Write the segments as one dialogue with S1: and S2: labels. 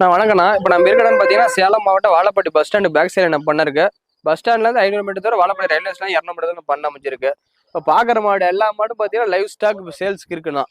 S1: நான் வணக்கண்ணா இப்போ நம்ம இருக்கடன்னு பார்த்தீங்கன்னா சேலம் மாவட்டம் Vazhapadi bus stand back side என்ன பண்ணிருக்கு. பஸ் ஸ்டாண்ட்லேருந்து ஐநூறு மீட்டர் தூரம் வாழப்பட்டி ரயில்வே ஸ்டேஷன் இரநூறு மீட்டர் தூரம் பண்ண அமைச்சிருக்கு இப்போ பார்க்குற மாடு எல்லா மாடும் பார்த்தீங்கன்னா லைவ் ஸ்டாக் சேல்ஸ்க்கு இருக்குண்ணா.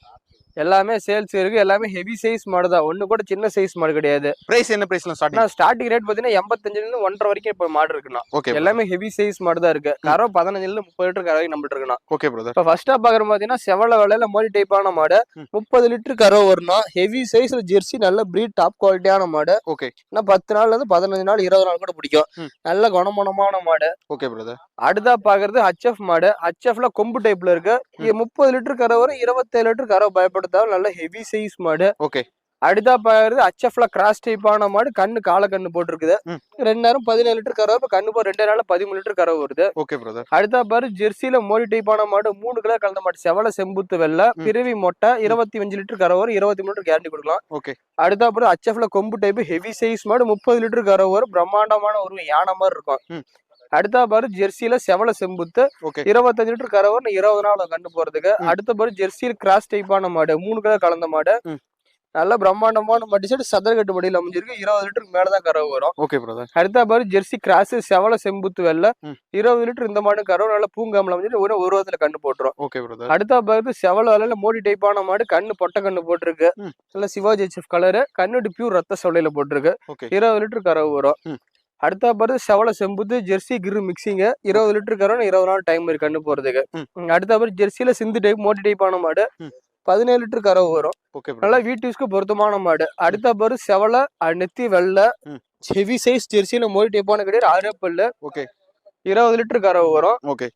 S1: எல்லாமே சேல்ஸ் இருக்கு. எல்லாமே ஹெவி சைஸ் மாடு தான். ஒன்று கூட சின்ன சைஸ் மாடு கிடையாது.
S2: பிரைஸ் என்ன பிரைஸ்ல ஸ்டார்டிங்
S1: ஸ்டார்டிங் ரேட் பார்த்தீங்கன்னா எண்பத்தஞ்சுலேருந்து ஒன்றரை வரைக்கும் இப்போ மாடு இருக்குண்ணா.
S2: ஓகே
S1: எல்லாமே ஹெவி சைஸ் மாடு தான் இருக்கு. கரோ பதினஞ்சுலேருந்து முப்பது லிட்டர் கறவை நம்மள்ட்ட இருக்குண்ணா.
S2: ஓகே பிரதர்
S1: இப்போ ஃபர்ஸ்டா பாக்குற பார்த்தீங்கன்னா செவல வேலையில மோடி டைப்பான மாடு. முப்பது லிட்டர் கறவை வரணும் ஹெவி சைஸ்ல ஜெர்சி நல்ல பிரீட் டாப் குவாலிட்டியான மாடு
S2: ஓகே
S1: இன்னும் பத்து நாள்ல இருந்து பதினஞ்சு நாள் இருபது நாள் கூட பிடிக்கும். நல்ல குணமனமான மாடு
S2: ஓகே பிரதர்
S1: அடுத்தா பாக்குறது ஹச்எஃப் மாடு ஹச்எஃப்ல கொம்பு டைப்ல இருக்கு. முப்பது லிட்டர் கறவை வரும். இருபத்தேழு லிட்டர் கறவை பயப்படுத்தாலும் நல்ல ஹெவி சைஸ் மாடு.
S2: ஓகே
S1: அடுத்தா பாக்குறது ஹச்எஃப்ல கிராஸ் டைப்பான மாடு. கண்ணு கால கண்ணு போட்டிருக்குது. ரெண்டு நேரம் பதினேழு லிட்டர் கறவை இப்ப கண்ணு போ ரெண்டு நாள்ல பதிமூணு லிட்டர் கறவை வருது.
S2: ஓகே பிரதர்
S1: அடுத்தா பாரு ஜெர்சியில மோடி டைப்பான மாடு. மூணு கிலோ கலந்த மாடு. செவல செம்புத்து வெள்ளை. பிறவி மொட்டை. இருபத்தி அஞ்சு லிட்டர் கரை வரும். இருபத்தி மூணு லிட்டர் கேரண்டி கொடுக்கலாம்.
S2: ஓகே
S1: அடுத்தா பாரு ஹச்எஃப்ல கொம்பு டைப் ஹெவி சைஸ் மாடு. முப்பது லிட்டர் கரை வரும். பிரம்மாண்டமான ஒரு யானை மாதிரி இருக்கும். அடுத்தா பாரு ஜெர்சியில செவல செம்புத்து இருபத்தஞ்சு லிட்டர் கரை வரும் இருபது நாள் கண்டு போறதுக்கு. அடுத்த பாரு ஜெர்சியில் கிராஸ் டைப்பான மாடு மூணு கிலோ கலந்த மாடு. நல்ல பிரம்மாண்டமான மடி செட்டு சதர்கட்டு மடியில் அமைஞ்சிருக்கு. இருபது லிட்டருக்கு மேலதான் கறவை வரும்.
S2: ஓகே பிரதர்
S1: அடுத்தா பாரு ஜெர்சி கிராஸ் செவல செம்புத்து வெள்ளை. இருபது லிட்டர் இந்த மாடு கறவை நல்ல பூங்காமல் அமைஞ்சிட்டு ஒரு ஒரு வாரத்துல கண்டு போட்டுரும்.
S2: ஓகே பிரதர்
S1: அடுத்தா பார்த்து செவல வலையில மோடி டைப்பான மாடு கண்ணு பொட்டை கண்ணு போட்டிருக்கு. நல்ல சிவாஜி கலரு கண்ணுட்டு பியூர் ரத்த சொலையில போட்டிருக்கு. இருபது லிட்டர் கறவை வரும். அடுத்தா பார்த்து செவல செம்புத்து ஜெர்சி கிரு மிக்சிங்க இருபது லிட்டர் கறவை இருபது நாள் டைம் இருக்கு கண்ணு போறதுக்கு. அடுத்தா பார்த்து ஜெர்சியில சிந்து டைப் மோடி டைப்பான மாடு.
S2: ம்.
S1: பதினேழு லிட்டர் கறவை வரும்.
S2: ஓகே
S1: நல்லா
S2: பிரதர்
S1: வீட்டு யூஸ்க்கு பொருத்தமான மாடு. அடுத்தா பாரு செவல நெத்தி வெள்ளை. ஹெவி சைஸ் ஜெர்சியில மோடி டைப்பான கிடையாது ஆறு பல்லு
S2: ஓகே
S1: இருபது லிட்டர் கறவை வரும்.
S2: ஓகே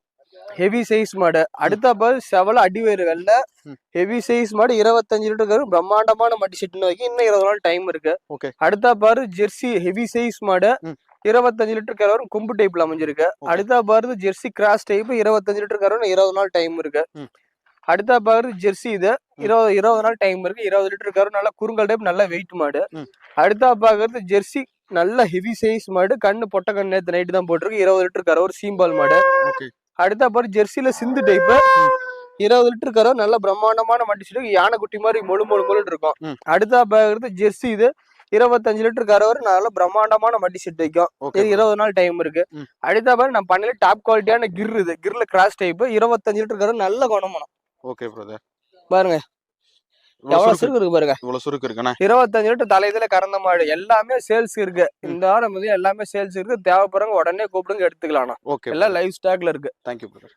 S1: ஹெவி சைஸ் மாடு. அடுத்த பால் செவல அடிவேறு வெள்ளை. ஹெவி சைஸ் மாடு இருபத்தஞ்சு லிட்டர் கரு பிரம்மாண்டமான மட்டி செட்டுன்னு வைக்க இன்னும் இருபது நாள் டைம் இருக்கு.
S2: Okay.
S1: அடுத்த பாரு ஜெர்சி ஹெவி சைஸ் மாடு. இருபத்தஞ்சு லிட்டர் கரு வரும் கொம்பு டைப்ல அமைஞ்சிருக்கு. அடுத்த பாரு ஜெர்சி கிராஸ் டைப் இருபத்தஞ்சு லிட்டர் கரு வரும் இருபது நாள் டைம் இருக்கு. அடுத்த பாரு ஜெர்சி இது இருபது இருபது நாள் டைம் இருக்கு. இருபது லிட்டர் கரு நல்ல குறுங்கல் டைப் நல்ல வெயிட் மாடு. அடுத்த பாக்குறது ஜெர்சி நல்ல ஹெவி சைஸ் மாடு. கண்ணு பொட்டை கண்ணு நேற்று நைட்டு தான் போட்டிருக்கு. இருபது லிட்டர் கரு ஒரு சீம்பால் மாடு. அடுத்த பாரு ஜெர்சியில சிந்து டைப் இருபது லிட்டர் கரை நல்ல பிரம்மாண்டமான மட்டி செட்டு யானைக்குட்டி மாதிரி மொழு மொழு மொழுன்னு இருக்கும். அடுத்த பாக்குறது ஜெர்சி இது. இருபத்தஞ்சு லிட்டர் கரை வரும் நல்ல பிரம்மாண்டமான மட்டி செட் வைக்கும். இது இருபது நாள் டைம் இருக்கு. அடுத்த பாரு நம்ம பண்ணல டாப் குவாலிட்டியான கிர் இது. கிர்ல கிராஸ் டைப் இருபத்தஞ்சு லிட்டர் கரை நல்ல குணமனம்.
S2: ஓகே பிரதர்
S1: பாருங்க. எவ்வளவு சுருக்கு இருக்கு பாருங்க.
S2: இவ்வளவு சுருக்கு இருக்குண்ணா.
S1: இருபத்தஞ்சு லிட்டர் தலையில கறந்த மாடு. எல்லாமே சேல்ஸ் இருக்கு. இந்த வாரம் எல்லாமே சேல்ஸ் இருக்கு. தேவைப்படுறவங்க உடனே கூப்பிடுங்க எடுத்துக்கலாம்
S2: ஓகே
S1: எல்லாம் லைவ் ஸ்டாக்ல இருக்கு.
S2: Thank you brother